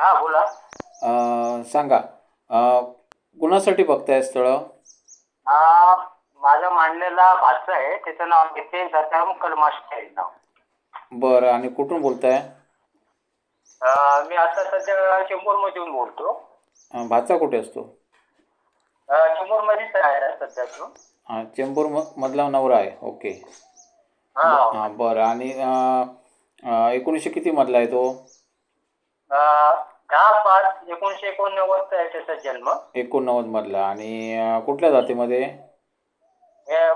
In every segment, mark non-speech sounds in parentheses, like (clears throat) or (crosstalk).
हा बोला. अं, सांगा. अं, कुणासाठी बघताय स्थळं? हा माझा मांडलेला भाचा आहे. त्याचं नाव नितेश दत्ताराम कलमाष्टे आहे नाव. बरं आणि कुठून बोलताय? अं, मी आता सध्या चिंबूरमधून बोलतो. अं, भाचा कुठे असतो? अं, चिंबूरमध्येच आहे सध्या तो. हां चेंबूर म मधला नवरा आहे. ओके. हा. हां बरं. आणि अं, अं, एकोणीसशे किती मधला आहे तो? दहा पाच एकोणीशे एकोणनव्वदचा आहे त्याचा जन्म. एकोणनव्वद मधला. आणि अं, कुठल्या जातीमध्ये?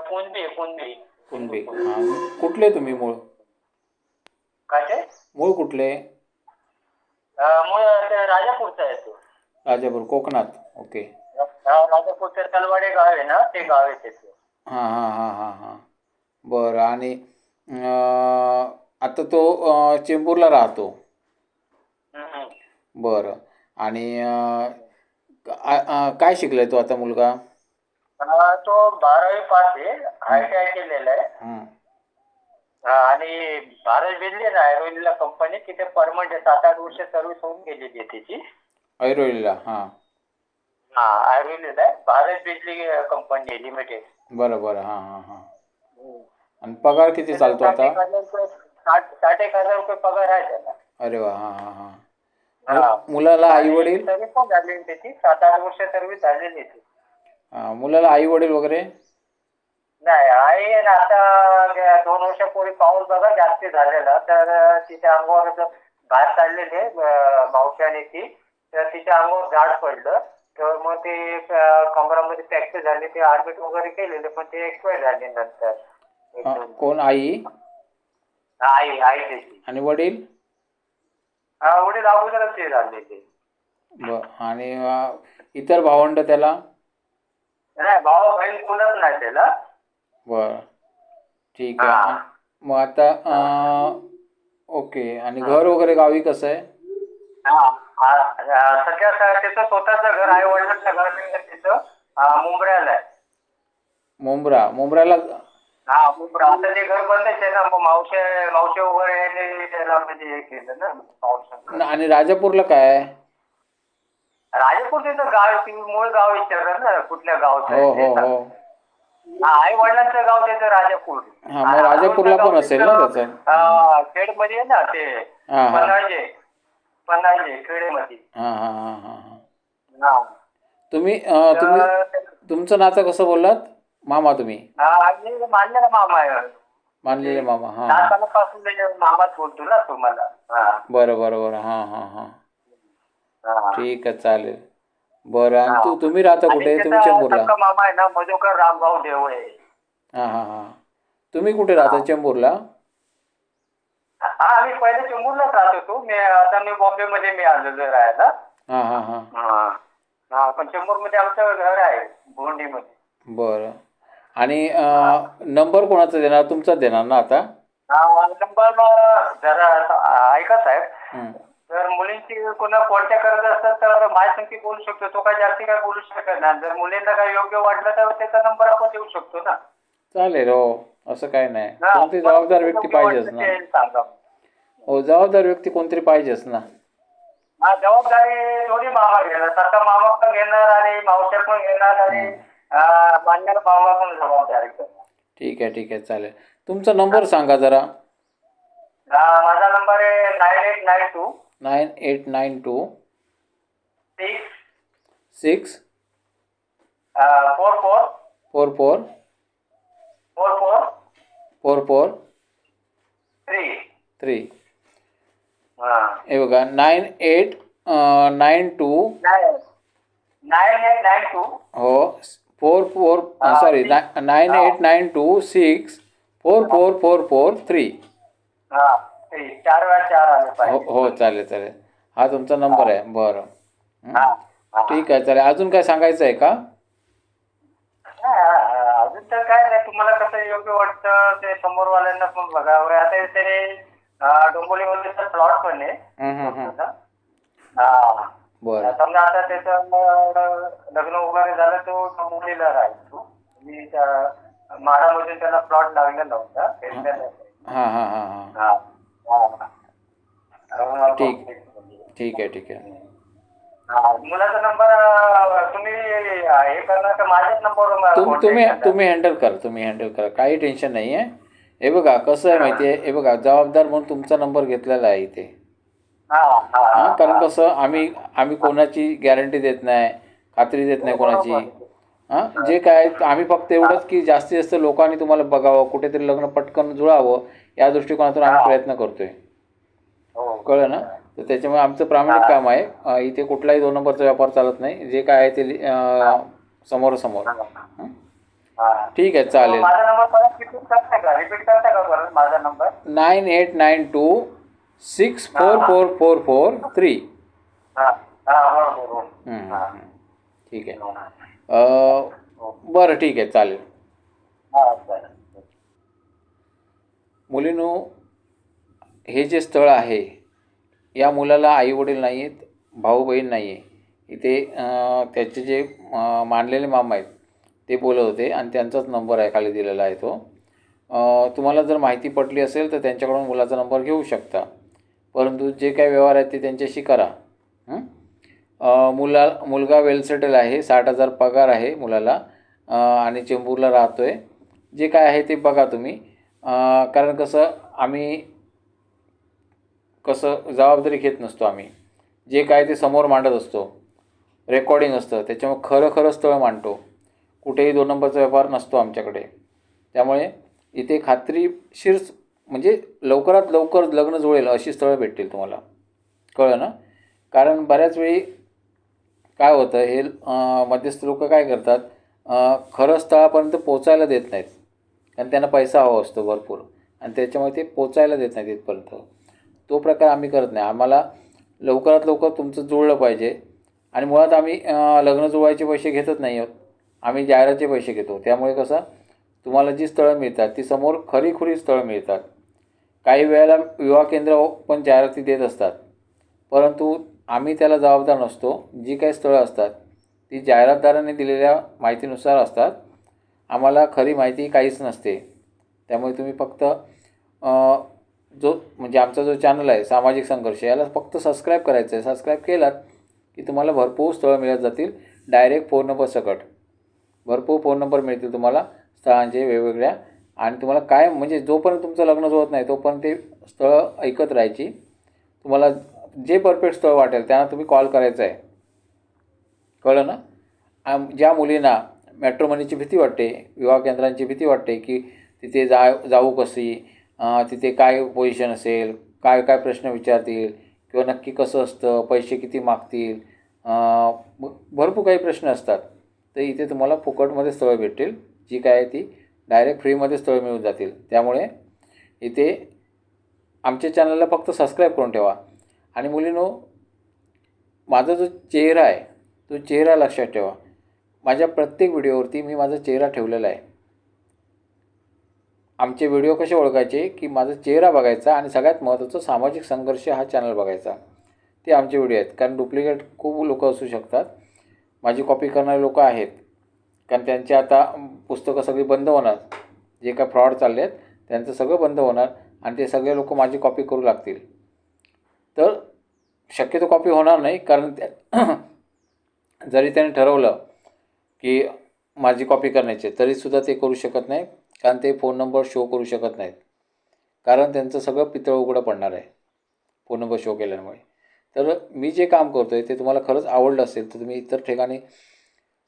कुणबी कुणबी कुणबी कुठले तुम्ही मूळ? काय ते? मूळ कुठले? अं, मूळ ते राजापूरचा आहे तो. राजापूर कोकणात. ओके. हा, राजापूरचं तलवाडे गाव आहे ना ते गाव आहे त्याचं. हां हां हां हां हां. बरं आणि अं, आता तो अं, चेंबूरला राहतो. बरं. आणि अं, काय शिकलाय तो आता मुलगा? अं, तो बारावी पास आहे. आय टी आय केलेला आहे. हं. हा, आणि भारत बिजली ना ऐरोलीला कंपनी तिथे परमनंट सात आठ वर्ष सर्व्हिस होऊन गेलेली आहे त्याची. ऐरोलीला हां. हा ऐरोलीला आहे. भारत बिजली कंपनी आहे लिमिटेड बरं बरं हां हां हां. आणि पगार किती चालतो साठ आता एक हजार रुपये साठ साठ एक हजार रुपये पगार आहे त्याला. अरे वा हां हां हां. मुलाला आई वडील? सर्व्हिस पण झालेली त्याची. सात आठ वर्ष सर्व्हिस झालेली आहे ती. मुलाला आई वडील वगैरे? नाही आई ना आता ग- दोन वर्षापूर्वी पाऊस बघा जास्ती झालेला. तर अं, तिच्या अंगावर असं बाहेर काढलेले अं, मावशाने ती. तर तिच्या अंगावर झाड पडलं. तर मग ते अं, कमरामध्ये फ्रॅक्चर झाले ते ऍडमिट वगैरे केलेले पण ते एक्सपायर झाले नंतर. हां, कोण आई? आई आई त्याची आणि वडील? हा, वडील अगोदरच ते झाले ते. आणि अं, इतर भावंड त्याला? नाही भाऊ बहीण कोणच नाही त्याला. बरं. ठीक हा. आहे मग आता अं, ओके. आणि घर वगैरे गावी कसं आहे? हा, हा, हा, सध्या स- त्याचं स्वतःचं घर आई वडिलांचं घर आहे तिथं मुंबऱ्याला आहे. मुंब्रा. मुंब्राला हा मुंबरा आता ते घर बंदच आहे ना मग मावशे मावशे वगैरे यांनी त्याला म्हणजे हे केलं ना आणि राजापूरला काय राजापूर त्याचं गाव तुम्ही मूळ गाव विचारलं ना कुठल्या गावचं हो आहे हो ते हो. हा आई वडिलांचं गाव त्याचं राजापूर. हा, मग राजापूरला पण असेल ना त्याचं? खेडमध्ये आहे ना ते हा हा. पन्हाळजे पन्हाळजे खेडेमध्ये. हां हां हां हां हां. हा. तुम्ही अं, तुम्ही तर- तुमचं नातं कसं बोललात? मामा तुम्ही? हा, मानलेला मामा आहे. मानलेले मामा हां हां. सालापासून मामाच बोलतो ना तुम्हाला. हा. बरं बरं बरं. हां हां हां. हा. ठीक आहे चालेल. बरं आणि तू. तुम्ही राहता आणि कुठे? त्याचा तुम्ही चेंबूरला? मामा आहे ना मधुकर रामभाऊ देवळे हां हां हां. तुम्ही कुठे राहता चेंबूरला? हा आम्ही पहिले चेंबूरलाच राहत होतो मी आता मी बॉम्बे मध्ये मी आलेलो राहायला. हां हां हां. हा. हा पण चेंबूरमध्ये आमचं घर आहे भोंडीमध्ये बरं. आणि नंबर कोणाचा देणार? तुमचाच देणार ना आता? नंबर जरा ऐका साहेब. जर मुलींची कोणा कोणत्या करत असतात तर माझ्यासंगती बोलू शकतो. तो काय जास्ती काय बोलू शकत नाही. जर मुलींना काय योग्य वाटलं तर त्याचा नंबर आपण देऊ शकतो ना. चालेल हो. असं काय नाही. कोणती जबाबदार व्यक्ती पाहिजेच ना हो जबाबदार व्यक्ती कोणतरी पाहिजेच ना. हा जबाबदारी दोन्ही मामा घेणार. मामा पण घेणार आणि मावश्या पण घेणार आणि ठीक आहे ठीक आहे चालेल. तुमचा नंबर सांगा जरा. माझा नंबर आहे nine eight nine two nine eight nine two six six four four four four four four four four three three हा. हे बघा nine eight nine two nine nine eight nine two हो. Four four sorry nine eight nine two six four four four four three हा हो हो चालेल चालेल. हा तुमचा नंबर आहे. बरं. हं. हा हा. ठीक आहे चालेल. अजून काय सांगायचं आहे का? अजून तर काय नाही. तुम्हाला कसं योग्य वाटतं ते समोरवाल्यांना पण बघावं आता त्याने डोंबोलीमध्ये प्लॉट पण आहे. बरं. समजा आता त्याचं लग्न वगैरे झालं तो डोंबोलीला राहतो मी माडामध्ये त्याला प्लॉट लागलेला होता हां. हां हां हां हा. हा. हा. ठीक. ठीक आहे ठीक आहे. हा, मुलाचा नंबर तुम्ही हे करणार तर माझ्याच नंबरवर तुम तुम्ही तुम्ही हँडल करा तुम्ही हँडल करा. काही टेन्शन नाही आहे हे बघा कसं आहे माहिती आहे हे बघा जबाबदार म्हणून तुमचा नंबर घेतलेला आहे इथे. हा कारण कसं आम्ही आम्ही कोणाची गॅरंटी देत नाही खात्री देत नाही कोणाची. हां जे काय आम्ही फक्त एवढंच की जास्तीत जास्त लोकांनी तुम्हाला बघावं कुठेतरी लग्न पटकन जुळावं या दृष्टिकोनातून आम्ही प्रयत्न करतोय. हो. कळलं ना? तर त्याच्यामुळे आमचं प्रामाणिक काम आहे. इथे कुठलाही दोन नंबरचा व्यापार चालत नाही. जे काय आहे ते समोरासमोर. ठीक आहे चालेल. Nine eight nine two six four four four four three ठीक आहे बरं ठीक आहे चालेल चालेल मुलीनो हे जे स्थळ आहे या मुलाला आईवडील नाही आहेत भाऊ बहीण नाही आहे इथे त्याचे जे मानलेले मामा आहेत ते बोलत होते आणि त्यांचाच नंबर आहे खाली दिलेला आहे तो तुम्हाला जर माहिती पटली असेल तर त्यांच्याकडून मुलाचा नंबर घेऊ शकता परंतु जे काय व्यवहार आहेत ते त्यांच्याशी करा. मुला मुलगा वेल सेटल आहे साठ हजार पगार आहे मुलाला. आणि चेंबूरला राहतो आहे जे काय आहे ते बघा तुम्ही. कारण कसं आम्ही कसं जबाबदारी घेत नसतो आम्ही. जे काय ते समोर मांडत असतो. रेकॉर्डिंग असतं. त्याच्यामुळे खरं खरं स्थळ मांडतो. कुठेही दोन नंबरचा व्यापार नसतो आमच्याकडे. त्यामुळे इथे खात्रीशीर म्हणजे लवकरात लवकर लग्न जुळेल अशी स्थळं भेटतील तुम्हाला. कळलं ना? कारण बऱ्याच वेळी काय होतं हे मध्यस्थ लोक काय करतात खरं स्थळापर्यंत पोचायला देत नाहीत. कारण त्यांना पैसा हवा असतो भरपूर. आणि त्याच्यामुळे ते पोचायला देत नाहीत इथपर्यंत. तो प्रकार आम्ही करत नाही. आम्हाला लवकरात लवकर तुमचं जुळलं पाहिजे. आणि मुळात आम्ही लग्न जुळवायचे पैसे घेतच नाही आहोत. आम्ही जाहिरातचे पैसे घेतो. त्यामुळे कसं तुम्हाला जी स्थळं मिळतात ती समोर खरीखुरी स्थळं मिळतात. काही वेळेला विवाह केंद्र पण जाहिराती देत असतात. परंतु आम्ही त्याला जबाबदार नसतो. जी काही स्थळं असतात ती जाहिरातदाराने दिलेल्या माहितीनुसार असतात. आम्हाला खरी माहिती काहीच नसते. त्यामुळे तुम्ही फक्त जो म्हणजे आमचा जो चॅनल आहे सामाजिक संघर्ष याला फक्त सबस्क्राईब करायचं आहे सबस्क्राईब केलात की तुम्हाला भरपूर स्थळं मिळत जातील. डायरेक्ट फोन नंबर सकट. भरपूर फोन नंबर मिळतील तुम्हाला. स्थळांचे वेगवेगळ्या आणि तुम्हाला काय म्हणजे जोपर्यंत तुमचं लग्न जुळत नाही तोपर्यंत ते स्थळं ऐकत राहायची. तुम्हाला जे परफेक्ट स्थळ वाटेल त्यांना तुम्ही कॉल करायचा आहे कळलं ना? आम ज्या मुलींना मॅट्रोमनीची भीती वाटते विवाह केंद्रांची भीती वाटते की तिथे जा जाऊ कशी तिथे काय पोझिशन असेल काय काय प्रश्न विचारतील किंवा नक्की कसं असतं पैसे किती मागतील भरपूर काही प्रश्न असतात. तर इथे तुम्हाला फुकटमध्ये स्थळं भेटतील. जी काय आहे ती डायरेक्ट फ्रीमध्ये स्थळ मिळून जातील. त्यामुळे इथे आमच्या चॅनलला फक्त सबस्क्राईब करून ठेवा. आणि मुलीनो माझा जो चेहरा आहे तो चेहरा लक्षात ठेवा. माझ्या प्रत्येक व्हिडिओवरती मी माझा चेहरा ठेवलेला आहे. आमचे व्हिडिओ कसे ओळखायचे? की माझा चेहरा बघायचा आणि सगळ्यात महत्त्वाचं सामाजिक संघर्ष हा चॅनल बघायचा. ते आमचे व्हिडिओ आहेत. कारण डुप्लिकेट खूप लोक असू शकतात. माझी कॉपी करणारे लोक आहेत. कारण त्यांची आता पुस्तकं सगळी बंद होणार. जे काय फ्रॉड चालले आहेत त्यांचं सगळं बंद होणार आणि ते सगळे लोक माझी कॉपी करू लागतील. तर शक्यतो कॉपी होणार नाही कारण त्या (clears throat) जरी त्याने ठरवलं की माझी कॉपी करण्याची तरीसुद्धा ते करू शकत नाही कारण ते फोन नंबर शो करू शकत नाहीत. कारण त्यांचं सगळं पितळ उघडं पडणार आहे फोन नंबर शो केल्यामुळे. तर मी जे काम करतो आहे ते तुम्हाला खरंच आवडलं असेल तर तुम्ही इतर ठिकाणी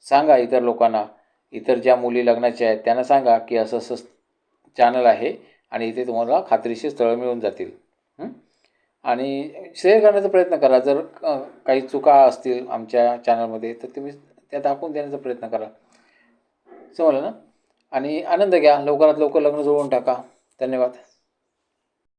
सांगा इतर लोकांना इतर ज्या मुली लग्नाच्या आहेत त्यांना सांगा की असं असं चॅनल आहे आणि इथे तुम्हाला खात्रीशीर स्थळं मिळून जातील. आणि शेअर करण्याचा प्रयत्न करा. जर काही चुका असतील आमच्या चॅनलमध्ये तर तुम्ही त्या दाखवून देण्याचा प्रयत्न करा. समजलं ना? आणि आनंद घ्या. लवकरात लवकर लग्न जुळवून टाका. धन्यवाद.